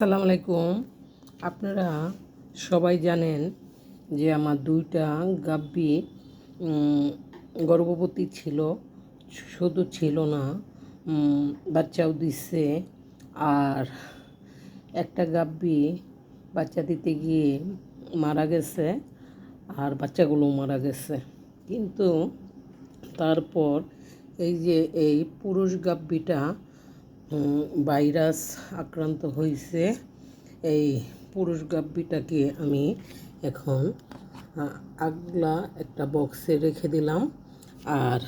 আসসালামু আলাইকুম। আপনারা সবাই জানেন যে আমার দুইটা গাব্বি গর্ভবতী ছিল, শুধু ছিল না বাচ্চাও দিচ্ছে আর একটা গাব্বি বাচ্চা দিতে গিয়ে মারা গেছে, আর বাচ্চাগুলো মারা গেছে। কিন্তু তারপর এই যে এই পুরুষ গাব্বিটা ভাইরাস আক্রান্ত হয়েছে এই পুরুষ গাব্বিটাকে আমি এখন আগলা একটা বক্সে রেখে দিলাম। আর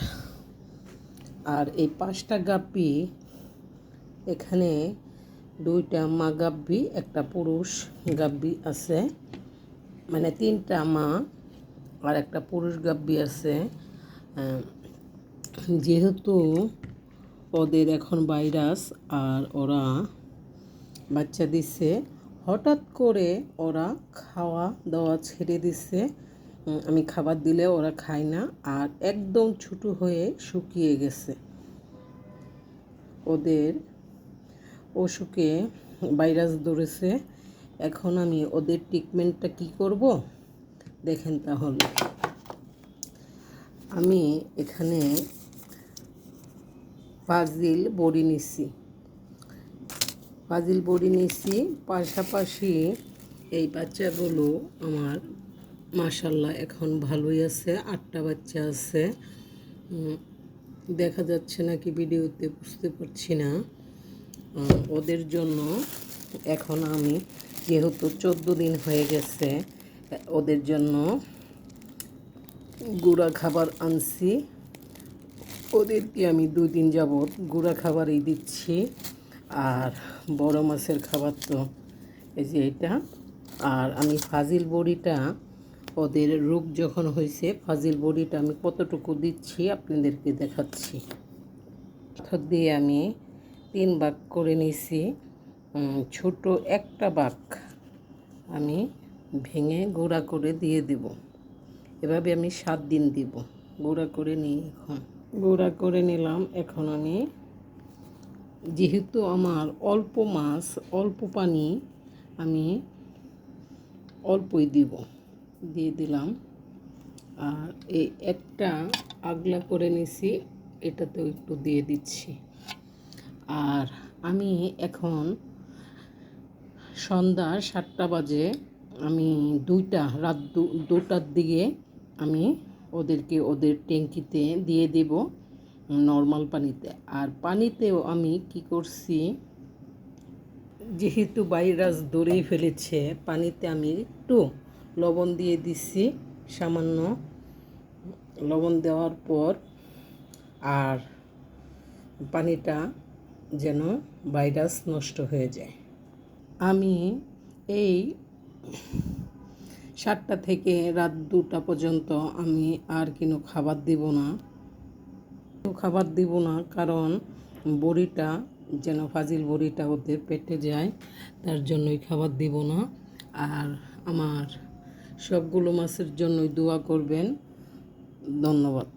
আর এই পাঁচটা গাব্বি এখানে দুইটা মা গাব্বি একটা পুরুষ গাব্বি আছে। মানে তিনটা মা আর একটা পুরুষ গাব্বি আছে। যেহেতু ওদের এখন ভাইরাস আর ওরা বাচ্চা দিচ্ছে হঠাৎ করে ওরা খাওয়া দাওয়া ছেড়ে উম, আমি খাবার দিলে ওরা খায় না আর একদম ছোটো হয়ে শুকিয়ে গেছে। ওদের অসুখে ভাইরাস ধরেছে। এখন আমি ওদের ট্রিটমেন্টটা কি করব? দেখেন তাহলে। আমি এখানে ফাজিল বড়ি নিছি। ফাজিল বড়ি নিছি, পাশাপাশি এই বাচ্চাগুলো আমার মাশাল্লাহ এখন ভালোই আছে, আটটা বাচ্চা আছে। দেখা যাচ্ছে না নাকি ভিডিওতে বুঝতে পারছি না। ওদের জন্য এখন আমি যেহেতু চোদ্দ দিন হয়ে গেছে, ওদের জন্য গুঁড়া খাবার আনছি। ওদেরকে আমি দুই দিন যাবৎ গুঁড়া খাবারই দিচ্ছি। আর বড় মাছের খাবার তো এই যে এটা। আর আমি ফাজিল বড়িটা, ওদের রোগ যখন হয়েছে ফাজিল বড়িটা আমি কতটুকু দিচ্ছি আপনাদেরকে দেখাচ্ছি। পাথর দিয়ে আমি তিন ভাগ করে নিছি। ছোট একটা ভাগ আমি ভেঙে গুঁড়া করে দিয়ে দেব। এভাবে আমি সাত দিন দিব। গুঁড়া করে নিই এখন। গুঁড়া করে নিলাম এখন আমি। যেহেতু আমার অল্প মাছ, অল্প পানি, আমি অল্পই দিব, দিয়ে দিলাম। আর এই একটা আগলা করে নিছি, এটাতেও একটু দিয়ে দিচ্ছি। আর আমি এখন সন্ধ্যা সাতটা বাজে, আমি দুইটা, রাত দুটার দিকে আমি ওদেরকে ওদের ট্যাঙ্কিতে দিয়ে দেব নর্মাল পানিতে। আর পানিতেও আমি কি করছি, যেহেতু ভাইরাস ধরেই ফেলেছে, পানিতে আমি একটু লবণ দিয়ে দিচ্ছি সামান্য লবণ দেওয়ার পর আর পানিটা যেন ভাইরাস নষ্ট হয়ে যায়। আমি এই সাতটা থেকে রাত দুটা পর্যন্ত আমি আর কোনো খাবার দিব না। খাবার দিব না, কারণ বড়িটা যেন ফাজিল বড়িটা ওদের পেটে যায়, তার জন্যই খাবার দিব না। আর আমার সবগুলো মাছের জন্যই দোয়া করবেন। ধন্যবাদ।